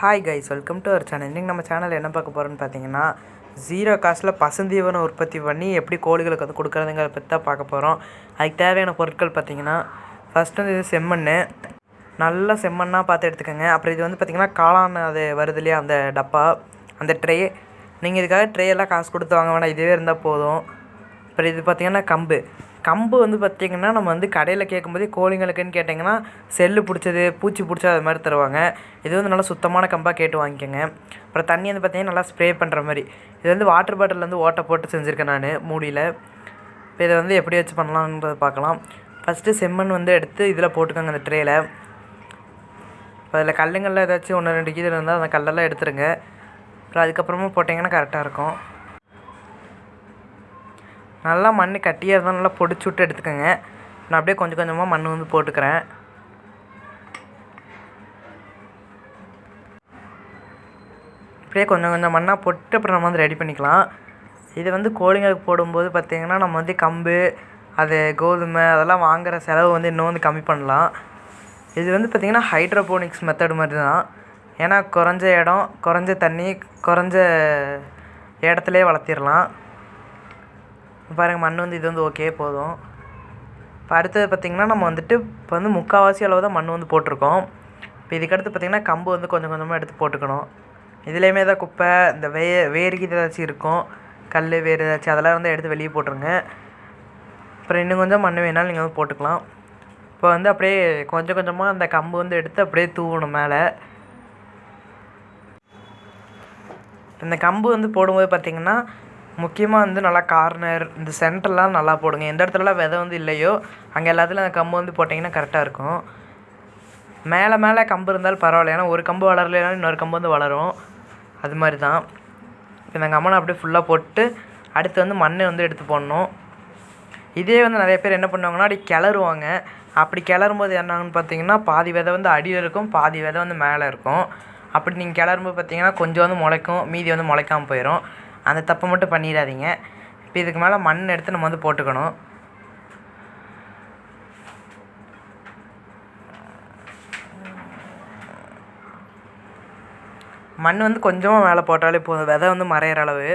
Hi guys welcome to our channel இன்றைக்கி நம்ம channel என்ன பார்க்க போகிறோன்னு பார்த்தீங்கன்னா ஜீரோ காஸ்ட்டில் பசுந்தீவனம் உற்பத்தி பண்ணி எப்படி கோழிகளுக்கு வந்து கொடுக்குறதுங்கிறத பற்றி தான் பார்க்க போகிறோம் அதுக்கு தேவையான பொருட்கள் பார்த்தீங்கன்னா ஃபஸ்ட்டு வந்து இது செம்மண் நல்ல செம்மண்ணாக பார்த்து எடுத்துக்கோங்க. அப்புறம் இது வந்து பார்த்திங்கன்னா காளான் அது வருது இல்லையா அந்த டப்பா அந்த ட்ரே நீங்கள் இதுக்காக ட்ரேயெல்லாம் காசு கொடுத்து வாங்க வேணாம். இதுவே இருந்தால் போதும். அப்புறம் இது பார்த்திங்கன்னா கம்பு. கம்பு வந்து பார்த்திங்கன்னா நம்ம வந்து கடையில் கேட்கும்போதே கோழிங்களுக்குன்னு கேட்டிங்கன்னா செல்லு பிடிச்சது பூச்சி பிடிச்சது அது மாதிரி தருவாங்க. இது வந்து நல்லா சுத்தமான கம்பாக கேட்டு வாங்கிக்கோங்க. அப்புறம் தண்ணி வந்து பார்த்திங்கன்னா நல்லா ஸ்ப்ரே பண்ணுற மாதிரி. இது வந்து வாட்டர் பாட்டில் வந்து ஓட்டை போட்டு செஞ்சுருக்கேன் நான் மூடியில். இப்போ இதை வந்து எப்படி வச்சு பண்ணலான்றதை பார்க்கலாம். ஃபஸ்ட்டு செம்மண் வந்து எடுத்து இதில் போட்டுக்கோங்க அந்த ட்ரேயில் இப்போ அதில் கல்லுங்களில் ஏதாச்சும் ஒன்று ரெண்டு கீது இருந்தால் அந்த கல்லெல்லாம் எடுத்துருங்க. அப்புறம் அதுக்கப்புறமா போட்டிங்கன்னா கரெக்டாக இருக்கும். நல்லா மண் கட்டியாக இருந்தால் நல்லா பொடிச்சு விட்டு எடுத்துக்கோங்க. நான் அப்படியே கொஞ்சம் கொஞ்சமாக மண் வந்து போட்டுக்கிறேன். அப்படியே கொஞ்சம் கொஞ்சம் மண்ணாக போட்டு அப்புறம் நம்ம வந்து ரெடி பண்ணிக்கலாம். இது வந்து கோழிங்களுக்கு போடும்போது பார்த்திங்கன்னா நம்ம வந்து கம்பு அது கோதுமை அதெல்லாம் வாங்குகிற செலவு வந்து இன்னும் வந்து கம்மி பண்ணலாம். இது வந்து பார்த்திங்கன்னா ஹைட்ரோபோனிக்ஸ் மெத்தடு மாதிரி தான் ஏன்னா குறைஞ்ச இடம் குறைஞ்ச தண்ணி குறைஞ்ச இடத்துலையே வளர்த்திடலாம் பாருங்கள் மண் வந்து இது வந்து ஓகே போதும். இப்போ அடுத்தது பார்த்திங்கன்னா நம்ம வந்துட்டு இப்போ வந்து முக்கால்வாசி அளவு தான் மண் வந்து போட்டிருக்கோம். இப்போ இதுக்கடுத்து பார்த்திங்கன்னா கம்பு வந்து கொஞ்சம் கொஞ்சமாக எடுத்து போட்டுக்கணும். இதுலேயுமே தான் குப்பை இந்த வே வேருக்கு ஏதாச்சும் இருக்கும் கல் வேறு ஏதாச்சும் அதெல்லாம் வந்து எடுத்து வெளியே போட்டுருங்க. அப்புறம் இன்னும் கொஞ்சம் மண் வேணாலும் நீங்கள் வந்து போட்டுக்கலாம். இப்போ வந்து அப்படியே கொஞ்சம் கொஞ்சமாக அந்த கம்பு வந்து எடுத்து அப்படியே தூவணும் மேலே. இந்த கம்பு வந்து போடும்போது பார்த்திங்கன்னா முக்கியமாக வந்து நல்லா கார்னர் இந்த சென்டர்லாம் நல்லா போடுங்க. எந்த இடத்துலலாம் விதை வந்து இல்லையோ அங்கே எல்லாத்துலையும் அந்த கம்பு வந்து போட்டிங்கன்னா கரெக்டாக இருக்கும். மேலே மேலே கம்பு இருந்தாலும் பரவாயில்ல. ஏன்னா ஒரு கம்பு வளரலைனாலும் இன்னொரு கம்பு வந்து வளரும். அது மாதிரி தான் இந்த கம்மனை அப்படியே ஃபுல்லாக போட்டு அடுத்து வந்து மண்ணை வந்து எடுத்து போடணும். இதே வந்து நிறைய பேர் என்ன பண்ணுவாங்கன்னா அப்படி கிளறுவாங்க. அப்படி கிளறும்போது என்னான்னு பார்த்தீங்கன்னா பாதி விதை வந்து அடியில் இருக்கும் பாதி விதை வந்து மேலே இருக்கும். அப்படி நீங்கள் கிளறும்போது பார்த்தீங்கன்னா கொஞ்சம் வந்து முளைக்கும் மீதி வந்து முளைக்காமல் போயிடும் அந்த தப்பை மட்டும் பண்ணிடாதீங்க. இப்போ இதுக்கு மேலே மண் எடுத்து நம்ம வந்து போட்டுக்கணும். மண் வந்து கொஞ்சமாக மேலே போட்டாலே போதும். விதை வந்து மறையிற அளவு.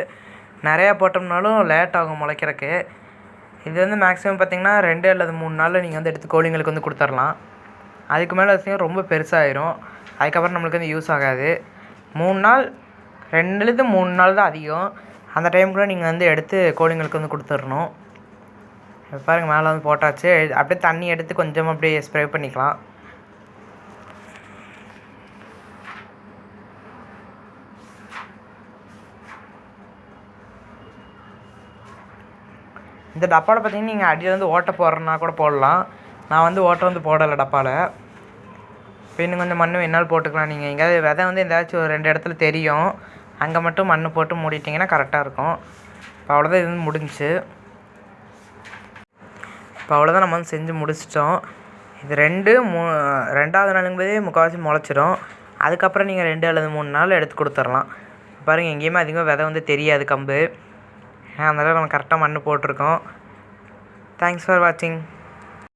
நிறையா போட்டோம்னாலும் லேட் ஆகும் முளைக்கிறக்கு இது வந்து மேக்ஸிமம் பார்த்திங்கன்னா ரெண்டு அல்லது மூணு நாளில் நீங்கள் வந்து எடுத்து கோழிங்களுக்கு வந்து கொடுத்துர்லாம் அதுக்கு மேலே வச்சிங்கன்னா ரொம்ப பெருசாகிடும் அதுக்கப்புறம் நம்மளுக்கு வந்து யூஸ் ஆகாது. மூணு நாள் ரெண்டுலேருந்து மூணு நாள் தான் அதிகம். அந்த டைமுக்குள்ளே நீங்கள் வந்து எடுத்து கோழிங்களுக்கு வந்து கொடுத்துடணும். பாருங்கள் மேலே வந்து போட்டாச்சு. அப்படியே தண்ணி எடுத்து கொஞ்சமாக அப்படியே ஸ்ப்ரே பண்ணிக்கலாம். இந்த டப்பாவில் பார்த்தீங்கன்னா நீங்கள் அடியில் வந்து ஓட்டை போடுறனா கூட போடலாம். நான் வந்து ஓட்டை வந்து போடலை டப்பாவில் இப்போ இன்னும் கொஞ்சம் மண் வேணாலும் போட்டுக்கலாம் நீங்கள். எங்கேயாவது விதை வந்து எதாச்சும் ஒரு ரெண்டு இடத்துல தெரியும். அங்கே மட்டும் மண் போட்டு மூடிட்டிங்கன்னா கரெக்டாக இருக்கும். இப்போ அவ்வளோதான் இது வந்து முடிஞ்சிச்சு. இப்போ அவ்வளோதான் நம்ம வந்து செஞ்சு முடிச்சிட்டோம். இது ரெண்டு மூ ரெண்டாவது நாளுங்கும்போதே முக்கால்வாசி முளைச்சிரும். அதுக்கப்புறம் நீங்கள் ரெண்டு அல்லது மூணு நாள் எடுத்து கொடுத்துர்லாம். பாருங்கள் எங்கேயுமே அதிகமாக விதை வந்து தெரியாது கம்பு. அதனால் நம்ம கரெக்டாக மண் போட்டிருக்கோம். தேங்க்ஸ் ஃபார் வாட்சிங்